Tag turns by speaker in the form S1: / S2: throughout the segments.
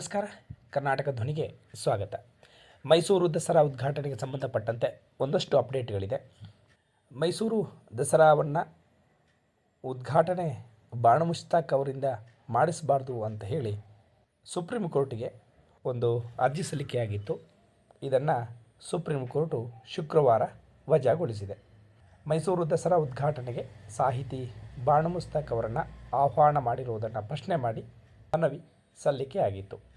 S1: ನಮಸ್ಕಾರ. ಕರ್ನಾಟಕ ಧ್ವನಿಗೆ ಸ್ವಾಗತ. ಮೈಸೂರು ದಸರಾ ಉದ್ಘಾಟನೆಗೆ ಸಂಬಂಧಪಟ್ಟಂತೆ ಒಂದಷ್ಟು ಅಪ್ಡೇಟ್ಗಳಿದೆ. ಮೈಸೂರು ದಸರಾವನ್ನು ಉದ್ಘಾಟನೆ ಬಾಣ ಮುಷ್ತಾಕ್ ಅವರಿಂದ ಮಾಡಿಸಬಾರ್ದು ಅಂತ ಹೇಳಿ ಸುಪ್ರೀಂ ಕೋರ್ಟಿಗೆ ಒಂದು ಅರ್ಜಿ ಸಲ್ಲಿಕೆಯಾಗಿತ್ತು. ಇದನ್ನು ಸುಪ್ರೀಂ ಕೋರ್ಟು ಶುಕ್ರವಾರ ವಜಾಗೊಳಿಸಿದೆ. ಮೈಸೂರು ದಸರಾ ಉದ್ಘಾಟನೆಗೆ ಸಾಹಿತಿ ಬಾಣ ಮುಸ್ತಾಕ್ ಅವರನ್ನು ಆಹ್ವಾನ ಮಾಡಿರುವುದನ್ನು ಪ್ರಶ್ನೆ ಮಾಡಿ ಮನವಿ ಸಲ್ಲಿಕೆಯಾಗಿತ್ತು.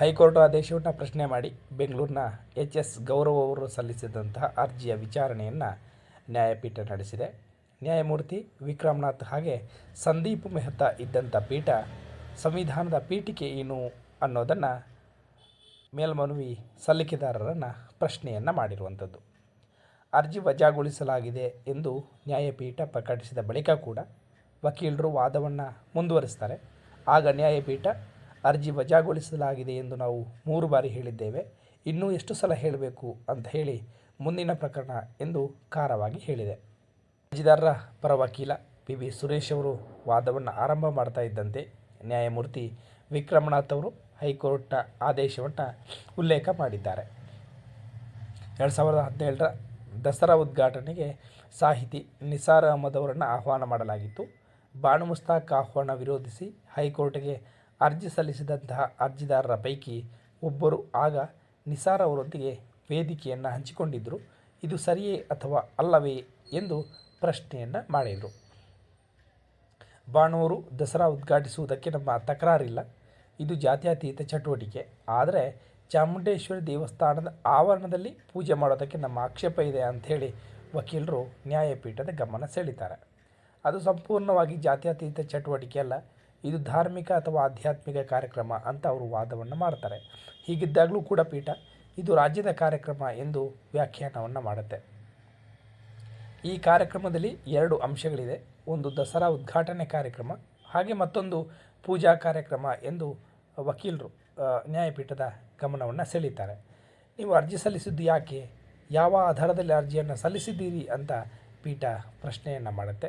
S1: ಹೈಕೋರ್ಟ್ ಆದೇಶವನ್ನು ಪ್ರಶ್ನೆ ಮಾಡಿ. ಬೆಂಗಳೂರಿನ ಎಚ್ ಎಸ್ ಗೌರವ್ ಅವರು ಸಲ್ಲಿಸಿದಂತಹ ಅರ್ಜಿಯ ವಿಚಾರಣೆಯನ್ನು ನ್ಯಾಯಪೀಠ ನಡೆಸಿದೆ. ನ್ಯಾಯಮೂರ್ತಿ ವಿಕ್ರಮ್ನಾಥ್ ಹಾಗೆ ಸಂದೀಪ್ ಮೆಹ್ತಾ ಇದ್ದಂಥ ಪೀಠ ಸಂವಿಧಾನದ ಪೀಠಿಕೆ ಏನು ಅನ್ನೋದನ್ನು ಮೇಲ್ಮನವಿ ಸಲ್ಲಿಕೆದಾರರನ್ನು ಪ್ರಶ್ನೆಯನ್ನು ಮಾಡಿರುವಂಥದ್ದು ಅರ್ಜಿ ವಜಾಗೊಳಿಸಲಾಗಿದೆ ಎಂದು ನ್ಯಾಯಪೀಠ ಪ್ರಕಟಿಸಿದ ಬಳಿಕ ಕೂಡ ವಕೀಲರು ವಾದವನ್ನು ಮುಂದುವರಿಸ್ತಾರೆ. ಆಗ ನ್ಯಾಯಪೀಠ ಅರ್ಜಿ ವಜಾಗೊಳಿಸಲಾಗಿದೆ ಎಂದು ನಾವು ಮೂರು ಬಾರಿ ಹೇಳಿದ್ದೇವೆ. ಇನ್ನೂ ಎಷ್ಟು ಸಲ ಹೇಳಬೇಕು ಅಂತ ಹೇಳಿ ಮುಂದಿನ ಪ್ರಕರಣ ಎಂದು ಖಾರವಾಗಿ ಹೇಳಿದೆ. ಅರ್ಜಿದಾರರ ಪರ ವಕೀಲ ಪಿ ವಿ ಸುರೇಶ್ ಅವರು ವಾದವನ್ನು ಆರಂಭ ಮಾಡ್ತಾ ಇದ್ದಂತೆ ನ್ಯಾಯಮೂರ್ತಿ ವಿಕ್ರಮನಾಥ್ ಅವರು ಹೈಕೋರ್ಟ್ನ ಆದೇಶವನ್ನು ಉಲ್ಲೇಖ ಮಾಡಿದ್ದಾರೆ. ಎರಡು ಸಾವಿರದ ಹದಿನೇಳರ ದಸರಾ ಉದ್ಘಾಟನೆಗೆ ಸಾಹಿತಿ ನಿಸಾರ್ ಅಹಮದ್ ಅವರನ್ನು ಆಹ್ವಾನ ಮಾಡಲಾಗಿತ್ತು. ಬಾಣು ಮುಸ್ತಾಕ್ ಆಹ್ವಾನ ವಿರೋಧಿಸಿ ಹೈಕೋರ್ಟ್ಗೆ ಅರ್ಜಿ ಸಲ್ಲಿಸಿದಂತಹ ಅರ್ಜಿದಾರರ ಪೈಕಿ ಒಬ್ಬರು ಆಗ ನಿಸಾರ್ ಅವರೊಂದಿಗೆ ವೇದಿಕೆಯನ್ನು ಹಂಚಿಕೊಂಡಿದ್ದರು ಇದು ಸರಿಯೇ ಅಥವಾ ಅಲ್ಲವೇ ಎಂದು ಪ್ರಶ್ನೆಯನ್ನು ಮಾಡಿದರು. ಬಾಣೂರು ದಸರಾ ಉದ್ಘಾಟಿಸುವುದಕ್ಕೆ ನಮ್ಮ ತಕರಾರಿಲ್ಲ. ಇದು ಜಾತ್ಯತೀತ ಚಟುವಟಿಕೆ. ಆದರೆ ಚಾಮುಂಡೇಶ್ವರಿ ದೇವಸ್ಥಾನದ ಆವರಣದಲ್ಲಿ ಪೂಜೆ ಮಾಡೋದಕ್ಕೆ ನಮ್ಮ ಆಕ್ಷೇಪ ಇದೆ ಅಂಥೇಳಿ ವಕೀಲರು ನ್ಯಾಯಪೀಠದ ಗಮನ ಸೆಳೀತಾರೆ. ಅದು ಸಂಪೂರ್ಣವಾಗಿ ಜಾತ್ಯತೀತ ಚಟುವಟಿಕೆ ಅಲ್ಲ. ಇದು ಧಾರ್ಮಿಕ ಅಥವಾ ಆಧ್ಯಾತ್ಮಿಕ ಕಾರ್ಯಕ್ರಮ ಅಂತ ಅವರು ವಾದವನ್ನು ಮಾಡ್ತಾರೆ. ಹೀಗಿದ್ದಾಗಲೂ ಕೂಡ ಪೀಠ ಇದು ರಾಜ್ಯದ ಕಾರ್ಯಕ್ರಮ ಎಂದು ವ್ಯಾಖ್ಯಾನವನ್ನು ಮಾಡುತ್ತೆ. ಈ ಕಾರ್ಯಕ್ರಮದಲ್ಲಿ ಎರಡು ಅಂಶಗಳಿದೆ. ಒಂದು ದಸರಾ ಉದ್ಘಾಟನೆ ಕಾರ್ಯಕ್ರಮ, ಹಾಗೆ ಮತ್ತೊಂದು ಪೂಜಾ ಕಾರ್ಯಕ್ರಮ ಎಂದು ವಕೀಲರು ನ್ಯಾಯಪೀಠದ ಗಮನವನ್ನು ಸೆಳೀತಾರೆ. ನೀವು ಅರ್ಜಿ ಸಲ್ಲಿಸಿದ್ದು ಯಾಕೆ? ಯಾವ ಆಧಾರದಲ್ಲಿ ಅರ್ಜಿಯನ್ನು ಸಲ್ಲಿಸಿದ್ದೀರಿ ಅಂತ ಪೀಠ ಪ್ರಶ್ನೆಯನ್ನು ಮಾಡುತ್ತೆ.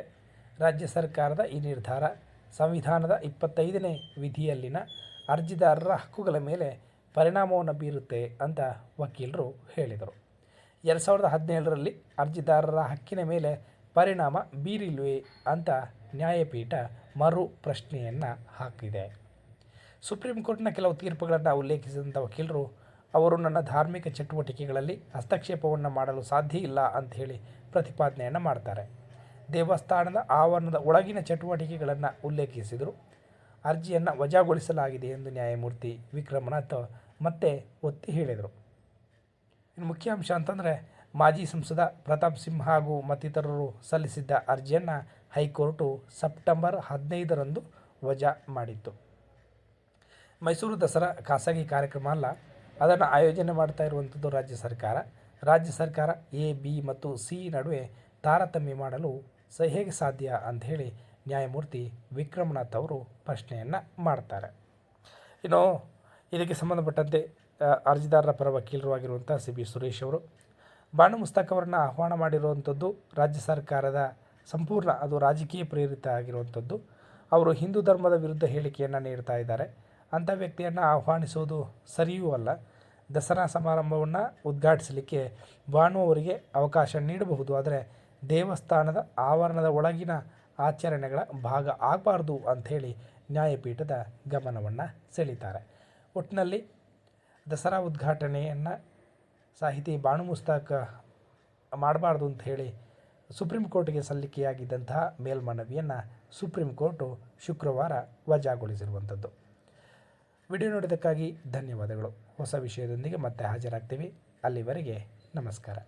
S1: ರಾಜ್ಯ ಸರ್ಕಾರದ ಈ ನಿರ್ಧಾರ ಸಂವಿಧಾನದ ಇಪ್ಪತ್ತೈದನೇ ವಿಧಿಯಲ್ಲಿನ ಅರ್ಜಿದಾರರ ಹಕ್ಕುಗಳ ಮೇಲೆ ಪರಿಣಾಮವನ್ನು ಬೀರುತ್ತೆ ಅಂತ ವಕೀಲರು ಹೇಳಿದರು. ಎರಡು ಸಾವಿರದ ಹದಿನೇಳರಲ್ಲಿ ಅರ್ಜಿದಾರರ ಹಕ್ಕಿನ ಮೇಲೆ ಪರಿಣಾಮ ಬೀರಿಲ್ವೇ ಅಂತ ನ್ಯಾಯಪೀಠ ಮರು ಪ್ರಶ್ನೆಯನ್ನು ಹಾಕಿದೆ. ಸುಪ್ರೀಂ ಕೋರ್ಟ್ನ ಕೆಲವು ತೀರ್ಪುಗಳನ್ನು ಉಲ್ಲೇಖಿಸಿದಂಥ ವಕೀಲರು, ಅವರು ನನ್ನ ಧಾರ್ಮಿಕ ಚಟುವಟಿಕೆಗಳಲ್ಲಿ ಹಸ್ತಕ್ಷೇಪವನ್ನು ಮಾಡಲು ಸಾಧ್ಯ ಇಲ್ಲ ಅಂತ ಹೇಳಿ ಪ್ರತಿಪಾದನೆಯನ್ನು ಮಾಡ್ತಾರೆ. ದೇವಸ್ಥಾನದ ಆವರಣದ ಒಳಗಿನ ಚಟುವಟಿಕೆಗಳನ್ನು ಉಲ್ಲೇಖಿಸಿದರು. ಅರ್ಜಿಯನ್ನು ವಜಾಗೊಳಿಸಲಾಗಿದೆ ಎಂದು ನ್ಯಾಯಮೂರ್ತಿ ವಿಕ್ರಮನಾಥ್ ಮತ್ತೆ ಒತ್ತಿ ಹೇಳಿದರು. ಇನ್ನು ಮುಖ್ಯ ಅಂಶ ಅಂತಂದರೆ, ಮಾಜಿ ಸಂಸದ ಪ್ರತಾಪ್ ಸಿಂಹ ಹಾಗೂ ಮತ್ತಿತರರು ಸಲ್ಲಿಸಿದ್ದ ಅರ್ಜಿಯನ್ನು ಹೈಕೋರ್ಟು ಸೆಪ್ಟೆಂಬರ್ ಹದಿನೈದರಂದು ವಜಾ ಮಾಡಿತ್ತು. ಮೈಸೂರು ದಸರಾ ಖಾಸಗಿ ಕಾರ್ಯಕ್ರಮ ಅಲ್ಲ, ಅದನ್ನು ಆಯೋಜನೆ ಮಾಡ್ತಾ ಇರುವಂಥದ್ದು ರಾಜ್ಯ ಸರ್ಕಾರ. ರಾಜ್ಯ ಸರ್ಕಾರ ಎ, ಬಿ ಮತ್ತು ಸಿ ನಡುವೆ ತಾರತಮ್ಯ ಮಾಡಲು ಸ ಹೇಗೆ ಸಾಧ್ಯ ಅಂತ ಹೇಳಿ ನ್ಯಾಯಮೂರ್ತಿ ವಿಕ್ರಮನಾಥ್ ಅವರು ಪ್ರಶ್ನೆಯನ್ನು ಮಾಡ್ತಾರೆ. ಇನ್ನು ಇದಕ್ಕೆ ಸಂಬಂಧಪಟ್ಟಂತೆ ಅರ್ಜಿದಾರರ ಪರ ವಕೀಲರು ಆಗಿರುವಂಥ ಸಿ ಬಿ ಸುರೇಶ್ ಅವರು ಬಾಣು ಮುಸ್ತಾಕ್ ಅವರನ್ನು ಆಹ್ವಾನ ಮಾಡಿರುವಂಥದ್ದು ರಾಜ್ಯ ಸರ್ಕಾರದ ಸಂಪೂರ್ಣ, ಅದು ರಾಜಕೀಯ ಪ್ರೇರಿತ ಆಗಿರುವಂಥದ್ದು. ಅವರು ಹಿಂದೂ ಧರ್ಮದ ವಿರುದ್ಧ ಹೇಳಿಕೆಯನ್ನು ನೀಡ್ತಾ ಇದ್ದಾರೆ. ಅಂಥ ವ್ಯಕ್ತಿಯನ್ನು ಆಹ್ವಾನಿಸುವುದು ಸರಿಯೂ ಅಲ್ಲ. ದಸರಾ ಸಮಾರಂಭವನ್ನು ಉದ್ಘಾಟಿಸಲಿಕ್ಕೆ ಬಾನು ಅವರಿಗೆ ಅವಕಾಶ ನೀಡಬಹುದು. ಆದರೆ ದೇವಸ್ಥಾನದ ಆವರಣದ ಒಳಗಿನ ಆಚರಣೆಗಳ ಭಾಗ ಆಗಬಾರ್ದು ಅಂಥೇಳಿ ನ್ಯಾಯಪೀಠದ ಗಮನವನ್ನು ಸೆಳೀತಾರೆ. ಒಟ್ಟಿನಲ್ಲಿ ದಸರಾ ಉದ್ಘಾಟನೆಯನ್ನು ಸಾಹಿತಿ ಬಾಣು ಮುಸ್ತಾಕ ಮಾಡಬಾರ್ದು ಅಂತ ಹೇಳಿ ಸುಪ್ರೀಂ ಕೋರ್ಟ್ಗೆ ಸಲ್ಲಿಕೆಯಾಗಿದ್ದಂತಹ ಮೇಲ್ಮನವಿಯನ್ನು ಸುಪ್ರೀಂ ಕೋರ್ಟು ಶುಕ್ರವಾರ ವಜಾಗೊಳಿಸಿರುವಂಥದ್ದು. ವಿಡಿಯೋ ನೋಡಿದ್ದಕ್ಕಾಗಿ ಧನ್ಯವಾದಗಳು. ಹೊಸ ವಿಷಯದೊಂದಿಗೆ ಮತ್ತೆ ಹಾಜರಾಗ್ತೀವಿ. ಅಲ್ಲಿವರೆಗೆ ನಮಸ್ಕಾರ.